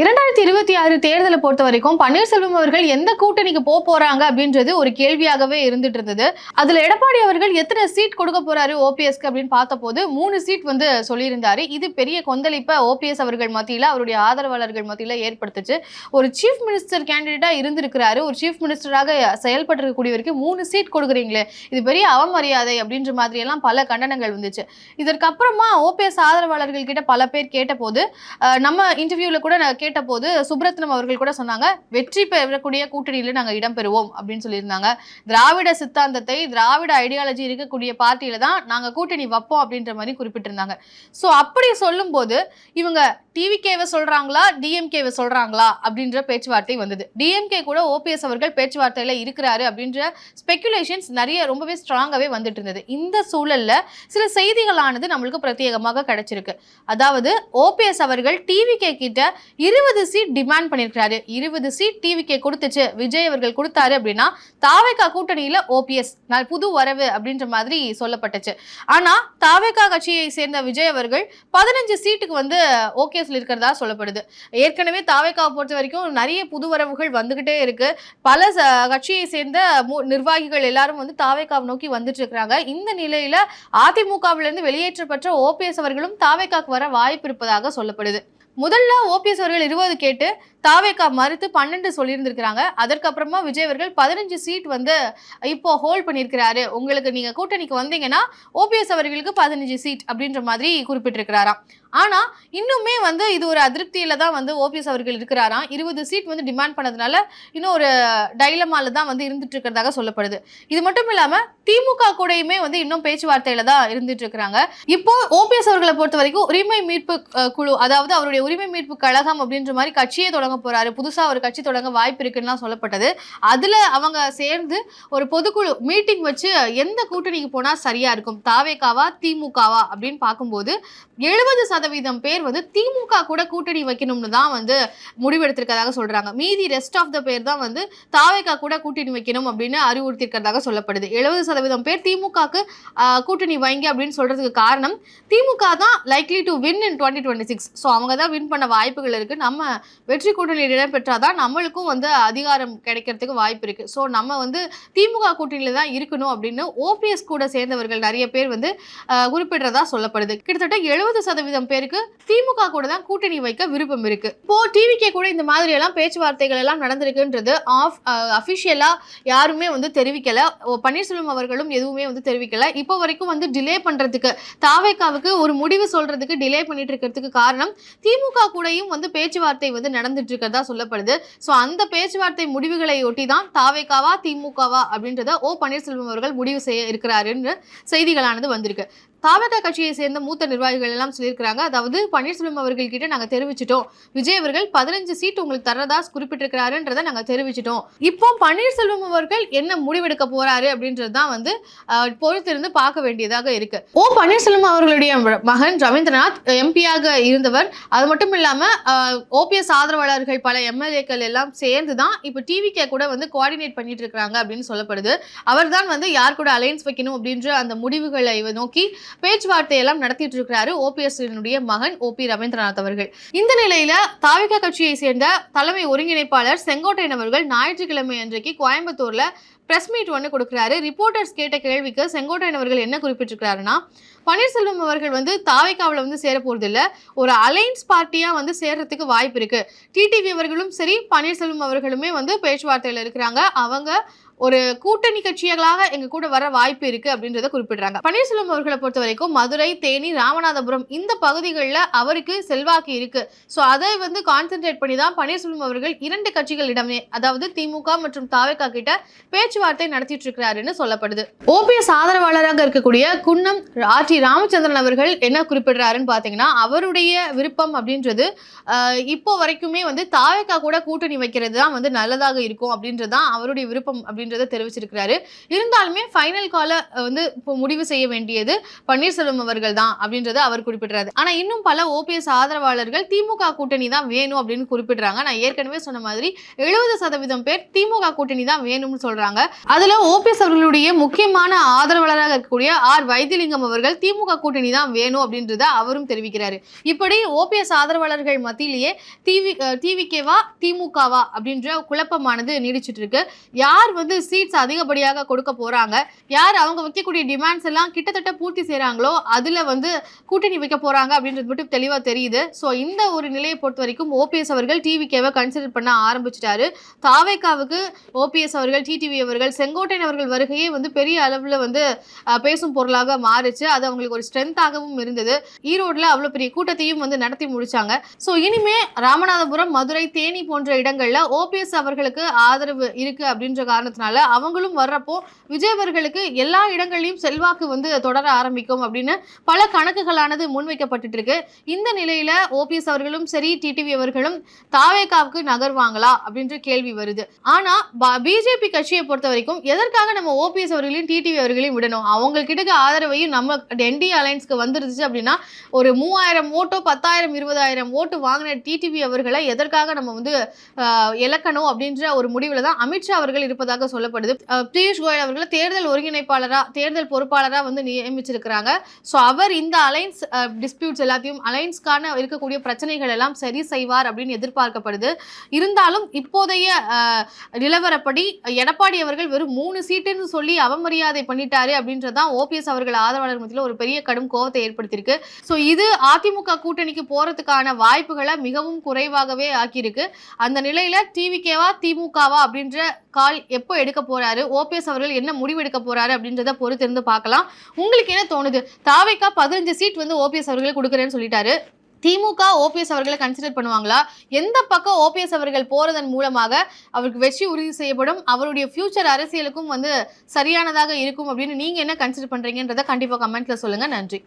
இரண்டாயிரத்தி இருபத்தி ஆறு தேர்தலை பொறுத்த வரைக்கும் பன்னீர்செல்வம் அவர்கள் எந்த கூட்டணிக்கு போக போறாங்க அப்படின்றது ஒரு கேள்வியாகவே இருந்துட்டு இருந்தது. அதுல எடப்பாடி அவர்கள் எத்தனை சீட் கொடுக்க போறாரு ஓபிஎஸ்க்கு அப்படின்னு பார்த்தபோது மூணு சீட் வந்து சொல்லியிருந்தாரு. இது பெரிய கொந்தளிப்பை ஓபிஎஸ் அவர்கள் மத்தியில அவருடைய ஆதரவாளர்கள் மத்தியில ஏற்படுத்துச்சு. ஒரு சீஃப் மினிஸ்டர் கேண்டிடேட்டா இருந்திருக்கிறாரு. ஒரு சீஃப் மினிஸ்டராக செயல்பட்டிருக்கக்கூடியவருக்கு மூணு சீட் கொடுக்குறீங்களே இது பெரிய அவமரியாதை அப்படின்ற மாதிரி எல்லாம் பல கண்டனங்கள் வந்துச்சு. இதற்கப்புறமா ஓபிஎஸ் ஆதரவாளர்கள் கிட்ட பல பேர் கேட்டபோது நம்ம இன்டர்வியூல கூட நான் கேட்டபோது சுப்ரத்னம் அவர்கள் கூட சொன்னாங்க வெற்றி பெறக்கூடிய கூட்டணியில நாங்கள் இடம் பெறுவோம் அப்படின்னு சொல்லியிருந்தாங்க. திராவிட சித்தாந்தத்தை திராவிட ஐடியாலஜி இருக்கக்கூடிய பார்ட்டியில தான் நாங்க கூட்டணி வைப்போம் அப்படின்ற மாதிரி குறிப்பிட்டிருந்தாங்க. சோ அப்படி சொல்லும்போது இவங்க டிவிகேவை சொல்றாங்களா டிஎம்கேவை சொல்றாங்களா அப்படின்ற பேச்சுவார்த்தை வந்தது. டிஎம்கே கூட ஓபிஎஸ் அவர்கள் பேச்சுவார்த்தையில இருக்கிறாரு அப்படின்ற ஸ்பெகுலேஷன்ஸ் நிறைய ரொம்பவே ஸ்ட்ராங்காவே வந்துட்டு இருந்தது. இந்த சூழல்ல சில செய்திகளானது நம்மளுக்கு பிரத்யேகமாக கிடைச்சிருக்கு. அதாவது ஓபிஎஸ் அவர்கள் டிவிகே கிட்ட இருபது சீட் டிமாண்ட் பண்ணியிருக்கிறாரு. இருபது சீட் டிவிகே கொடுத்துச்சு. விஜய் அவர்கள் கொடுத்தாரு அப்படின்னா தாவேகா கூட்டணியில ஓபிஎஸ் நான் புது வரவு அப்படின்ற மாதிரி சொல்லப்பட்டுச்சு. ஆனா தாவேகா கட்சியை சேர்ந்த விஜய் அவர்கள் பதினஞ்சு சீட்டுக்கு வந்து ஓகே சொல்லியிருக்கிறதா சொல்லப்படுது. ஏற்கனவே தாவேகாவை பொறுத்த வரைக்கும் நிறைய புது வரவுகள் வந்துகிட்டே இருக்கு. பல ச- கட்சியை சேர்ந்த மு- நிர்வாகிகள் எல்லாரும் வந்து தாவேகாவை நோக்கி வந்துட்டு இருக்கிறாங்க. இந்த நிலையில அதிமுகவிலிருந்து வெளியேற்றப்பட்ட ஓபிஎஸ் அவர்களும் தாவேகாக்கு வர வாய்ப்பு இருப்பதாக சொல்லப்படுது. முதல்ல ஓபிஎஸ் அவர்கள் இருபது கேட்டு தாவேகா மறுத்து பன்னெண்டு சொல்லியிருந்திருக்கிறாங்க. அதற்கப்புறமா விஜய் அவர்கள் பதினஞ்சு சீட் வந்து இப்போ ஹோல்ட் பண்ணியிருக்கிறாரு. உங்களுக்கு நீங்க கூட்டணிக்கு வந்தீங்கன்னா ஓபிஎஸ் அவர்களுக்கு பதினஞ்சு சீட் அப்படின்ற மாதிரி குறிப்பிட்டிருக்கிறாராம். ஆனா இன்னுமே வந்து இது ஒரு அதிருப்தியில தான் வந்து ஓபிஎஸ் அவர்கள் இருக்கிறாராம். இருபது சீட் வந்து டிமாண்ட் பண்ணதுனால இன்னும் ஒரு டைலமால தான் வந்து இருந்துட்டு இருக்கிறதாக சொல்லப்படுது. இது மட்டும் இல்லாம திமுக கூடயுமே வந்து இன்னும் பேச்சுவார்த்தையில தான் இருந்துட்டு இருக்கிறாங்க இப்போ ஓபிஎஸ் அவர்களை பொறுத்த வரைக்கும் உரிமை மீட்பு குழு அதாவது அவருடைய உரிமை மீட்பு கழகம் அப்படின்ற மாதிரி கட்சியை தொடங்க போறாரு. புதுசா ஒரு கட்சி தொடங்க வாய்ப்பு இருக்குன்னு சொல்லப்பட்டது. அதுல அவங்க சேர்ந்து ஒரு பொதுக்குழு மீட்டிங் வச்சு எந்த கூட்டணிக்கு போனா சரியா இருக்கும்? தாவேக்காவா திமுகவா? அப்படின்னு பார்க்கும்போது எழுபது சதவீதம் பேர் வந்து திமுக கூட கூட்டணி வைக்கணும்னு தான் வந்து முடிவெடுத்திருக்கிறதாக சொல்றாங்க. மீதி ரெஸ்ட் ஆஃப் த பேர் தான் வந்து தாவேக்கா கூட கூட்டணி வைக்கணும் அப்படின்னு அறிவுறுத்திருக்கிறதாக சொல்லப்படுது. எழுபது சதவீதம் பேர் திமுகக்கு கூட்டணி வைங்க அப்படின்னு சொல்றதுக்கு காரணம் திமுக தான் likely to win in twenty twenty six so அவங்க தான் வின் பண்ண வாய்ப்புகள் இருக்கு. நம்ம வெற்றி கூட்டணியில் இடம் பெற்றாதான் நம்மளுக்கும் வந்து அதிகாரம் கிடைக்கிறதுக்கு வாய்ப்பு இருக்குது ஸோ நம்ம வந்து திமுக கூட்டணியில் தான் இருக்கணும் அப்படின்னு ஓபிஎஸ் கூட சேர்ந்தவர்கள் நிறைய பேர் வந்து குறிப்பிடுறதா சொல்லப்படுது. கிட்டத்தட்ட எழுபது சதவீதம் பேருக்கு திமுக கூட தான் கூட்டணி வைக்க விருப்பம் இருக்கு. இப்போ டிவிக்கே கூட இந்த மாதிரி எல்லாம் பேச்சுவார்த்தைகள் எல்லாம் நடந்திருக்குன்றது ஆஃப் அஃபிஷியலாக யாருமே வந்து தெரிவிக்கலை. பன்னீர்செல்வம் அவர்களும் எதுவுமே வந்து தெரிவிக்கலை. இப்போ வரைக்கும் வந்து டிலே பண்ணுறதுக்கு தாவேக்காவுக்கு ஒரு முடிவு சொல்கிறதுக்கு டிலே பண்ணிட்டு இருக்கிறதுக்கு காரணம் திமுக கூடயும் வந்து பேச்சுவார்த்தை வந்து நடந்துட்டு இருக்கிறதா சொல்லப்படுது. ஸோ அந்த பேச்சுவார்த்தை முடிவுகளை ஒட்டி தான் தாவேக்காவா திமுகவா அப்படின்றத ஓ பன்னீர்செல்வம் அவர்கள் முடிவு செய்ய இருக்கிறாருன்ற செய்திகளானது வந்திருக்கு. தாவேகா கட்சியை சேர்ந்த மூத்த நிர்வாகிகள் எல்லாம் சொல்லியிருக்கிறாங்க. அதாவது பன்னீர்செல்வம் அவர்கள் கிட்ட நாங்க தெரிவிச்சிட்டோம். விஜய் அவர்கள் பதினஞ்சு சீட் உங்களுக்கு தரதா குறிப்பிட்டிருக்கிறாருன்றதை நாங்க தெரிவிச்சிட்டோம். இப்போ பன்னீர்செல்வம் அவர்கள் என்ன முடிவெடுக்க போறாரு அப்படின்றது தான் வந்து பொறுத்திருந்து பார்க்க வேண்டியதாக இருக்கு. ஓ பன்னீர்செல்வம் அவர்களுடைய மகன் ரவீந்திரநாத் எம்பியாக இருந்தவர். அது மட்டும் இல்லாம ஓபிஎஸ் ஆதரவாளர்கள் பல எம்எல்ஏக்கள் எல்லாம் சேர்ந்து தான் இப்போ டிவிக்கே கூட வந்து கோஆர்டினேட் பண்ணிட்டு இருக்காங்க அப்படின்னு சொல்லப்படுது. அவர் தான் வந்து யார் கூட அலையன்ஸ் வைக்கணும் அப்படின்ற அந்த முடிவுகளை நோக்கி பேச்சுவார்த்தையெல்லாம் நடத்திட்டு இருக்கிறாரு ஓபிஎஸ் மகன் ஓபி ரவீந்திரநாத் அவர்கள். இந்த நிலையில தாவிக கட்சியை சேர்ந்த தலைமை ஒருங்கிணைப்பாளர் செங்கோட்டையன் அவர்கள் ஞாயிற்றுக்கிழமை அன்றைக்கு கோயம்புத்தூர்ல பிரஸ் மீட் ஒன்று கொடுக்குறாரு. ரிப்போர்ட்டர்ஸ் கேட்ட கேள்விக்கு செங்கோட்டையன் அவர்கள் என்ன குறிப்பிட்டிருக்கிறாருன்னா பன்னீர்செல்வம் அவர்கள் வந்து தாவைக்காவில் வந்து சேர போகிறதில்ல ஒரு அலைன்ஸ் பார்ட்டியாக வந்து சேர்றதுக்கு வாய்ப்பு இருக்குது டிடிவி அவர்களும் சரி பன்னீர்செல்வம் அவர்களுமே வந்து பேச்சுவார்த்தையில் இருக்கிறாங்க. அவங்க ஒரு கூட்டணி கட்சிகளாக எங்க கூட வர வாய்ப்பு இருக்கு அப்படின்றத குறிப்பிடுறாங்க. பன்னீர்செல்வம் அவர்களை பொறுத்த வரைக்கும் மதுரை தேனி ராமநாதபுரம் இந்த பகுதிகளில் அவருக்கு செல்வாக்கு இருக்கு. ஸோ அதை வந்து கான்சென்ட்ரேட் பண்ணி தான் பன்னீர்செல்வம் அவர்கள் இரண்டு கட்சிகளிடமே அதாவது திமுக மற்றும் தாவேகா கிட்ட பேச்சுவார்த்தை நடத்திட்டு இருக்கிறாருன்னு சொல்லப்படுது. ஓபிஎஸ் ஆதரவு இருக்கக்கூடிய குன்னம் ஆர் டி ராமச்சந்திரன் அவர்கள் என்ன குறிப்பிடுறாருன்னு பார்த்தீங்கன்னா அவருடைய விருப்பம் அப்படின்றது இப்போ வரைக்குமே வந்து தாவேகா கூட கூட்டணி வைக்கிறது தான் வந்து நல்லதாக இருக்கும் அப்படின்றது தான் அவருடைய விருப்பம் அப்படின்றத தெரிவிச்சிருக்கிறாரு. இருந்தாலுமே ஃபைனல் கால வந்து இப்போ முடிவு செய்ய வேண்டியது பன்னீர்செல்வம் அவர்கள் தான் அப்படின்றத அவர் குறிப்பிடுறாரு. ஆனால் இன்னும் பல ஓபிஎஸ் ஆதரவாளர்கள் திமுக கூட்டணி தான் வேணும் அப்படின்னு குறிப்பிடுறாங்க. நான் ஏற்கனவே சொன்ன மாதிரி எழுபது சதவீதம் பேர் திமுக கூட்டணி தான் வேணும்னு சொல்றாங்க. அதுல ஓபிஎஸ் அவர்களுடைய முக்கியமான ஆதரவாளராக இருக்கக்கூடிய ஆர் வைத்திலிங்கம் அவர்கள் திமுக கூட்டணி தான் வேணும் அப்படின்றத அவரும் தெரிவிக்கிறாரு. இப்படி ஓபிஎஸ் ஆதரவாளர்கள் மத்தியிலேயே டிவி டிவிகேவா திமுகவா அப்படின்ற குழப்பமானது நீடிச்சிட்டு இருக்கு. யார் வந்து சீட்ஸ் அதிகப்படியாக கொடுக்க போறாங்க? யார் அவங்க வைக்கக்கூடிய டிமாண்ட்ஸ் எல்லாம் கிட்டத்தட்ட பூர்த்தி செய்கிறாங்களோ அதுல வந்து கூட்டணி வைக்க போறாங்க அப்படின்றது மட்டும் தெளிவா தெரியுது. ஸோ இந்த ஒரு நிலையை பொறுத்த வரைக்கும் ஓபிஎஸ் அவர்கள் டிவிகேவை கன்சிடர் பண்ண ஆரம்பிச்சிட்டாரு. தாவேக்காவுக்கு ஓபிஎஸ் அவர்கள் டிடிவி அவர்கள் செங்கோட்டையன் அவர்கள் வருகையே வந்து பெரிய அளவில் வந்து பேசும் பொருளாக மாறிச்சு. அது அவங்களுக்கு ஒரு ஸ்ட்ரென்த்தாகவும் இருந்தது. ஈரோட்டில் அவ்வளோ பெரிய கூட்டத்தையும் வந்து நடத்தி முடிச்சாங்க. ஸோ இனிமே ராமநாதபுரம் மதுரை தேனி போன்ற இடங்களில் ஓபிஎஸ் அவர்களுக்கு ஆதரவு இருக்கு அப்படின்ற காரணத்தினால அவங்களும் வர்றப்போ விஜய் அவர்களுக்கு எல்லா இடங்கள்லையும் செல்வாக்கு வந்து தொடர ஆரம்பிக்கும் அப்படின்னு பல கணக்குகளானது முன்வைக்கப்பட்டு இருக்கு இந்த நிலையில ஓபிஎஸ் அவர்களும் சரி டிடிவி அவர்களும் தாவேகாவுக்கு நகர்வாங்களா அப்படின்ற கேள்வி வருது. ஆனா பிஜேபி கட்சியை பொறுத்த வரைக்கும் எதற்காக நம்ம ஓபிஎஸ் அவர்களையும் டிடிவி அவர்களையும் விடணும்? அவங்கக்கிட்ட ஆதரவையும் நம்ம என்டி அலைன்ஸ்க்கு வந்துருச்சு அப்படின்னா ஒரு மூவாயிரம் ஓட்டோ பத்தாயிரம் இருபதாயிரம் ஓட்டு வாங்கின டிடிவி அவர்களை எதற்காக நம்ம வந்து இழக்கணும் அப்படின்ற ஒரு முடிவில் தான் அமித்ஷா அவர்கள் இருப்பதாக சொல்லப்படுது. பியூஷ் கோயல் அவர்களை தேர்தல் ஒருங்கிணைப்பாளராக தேர்தல் பொறுப்பாளராக வந்து நியமிச்சிருக்கிறாங்க. ஸோ அவர் இந்த அலைன்ஸ் டிஸ்பியூட்ஸ் எல்லாத்தையும் அலைன்ஸ்க்கான இருக்கக்கூடிய பிரச்சனைகள் எல்லாம் சரி செய்வார் அப்படின்னு எதிர்பார்க்கப்படுது. இருந்தாலும் இப்போதைய நிலவரப்படி எடப்பாடி அவர்கள் வெறும் மூணு சீட்டுன்னு சொல்லி அவமரியாதை பண்ணிட்டாரு தான் ஓபிஎஸ் அவர்கள் ஆதரவாளர் மத்தியில் ஒரு பெரிய கடும் கோவத்தை ஏற்படுத்தியிருக்கு. ஸோ இது அதிமுக கூட்டணிக்கு போறதுக்கான வாய்ப்புகளை மிகவும் குறைவாகவே ஆக்கியிருக்கு. அந்த நிலையில டிவிகேவா திமுகவா அப்படின்ற கால் எப்போ எடுக்க போறாரு? ஓபிஎஸ் அவர்கள் என்ன முடிவு எடுக்க போறாரு அப்படின்றத பொறுத்து இருந்து பார்க்கலாம். உங்களுக்கு என்ன தோணுது? தாவைக்கா பதினஞ்சு சீட் வந்து ஓபிஎஸ் அவர்களுக்கு கொடுக்குறேன்னு சொல்லிட்டாரு. திமுக ஓபிஎஸ் அவர்களை கன்சிடர் பண்ணுவாங்களா? எந்த பக்கம் ஓபிஎஸ் அவர்கள் போறதன் மூலமாக அவருக்கு வெற்றி உறுதி செய்யப்படும்? அவருடைய ஃபியூச்சர் அரசியலுக்கும் வந்து சரியானதாக இருக்கும் அப்படின்னு நீங்க என்ன கன்சிடர் பண்றீங்கன்றத கண்டிப்பா கமெண்ட்ல சொல்லுங்க. நன்றி.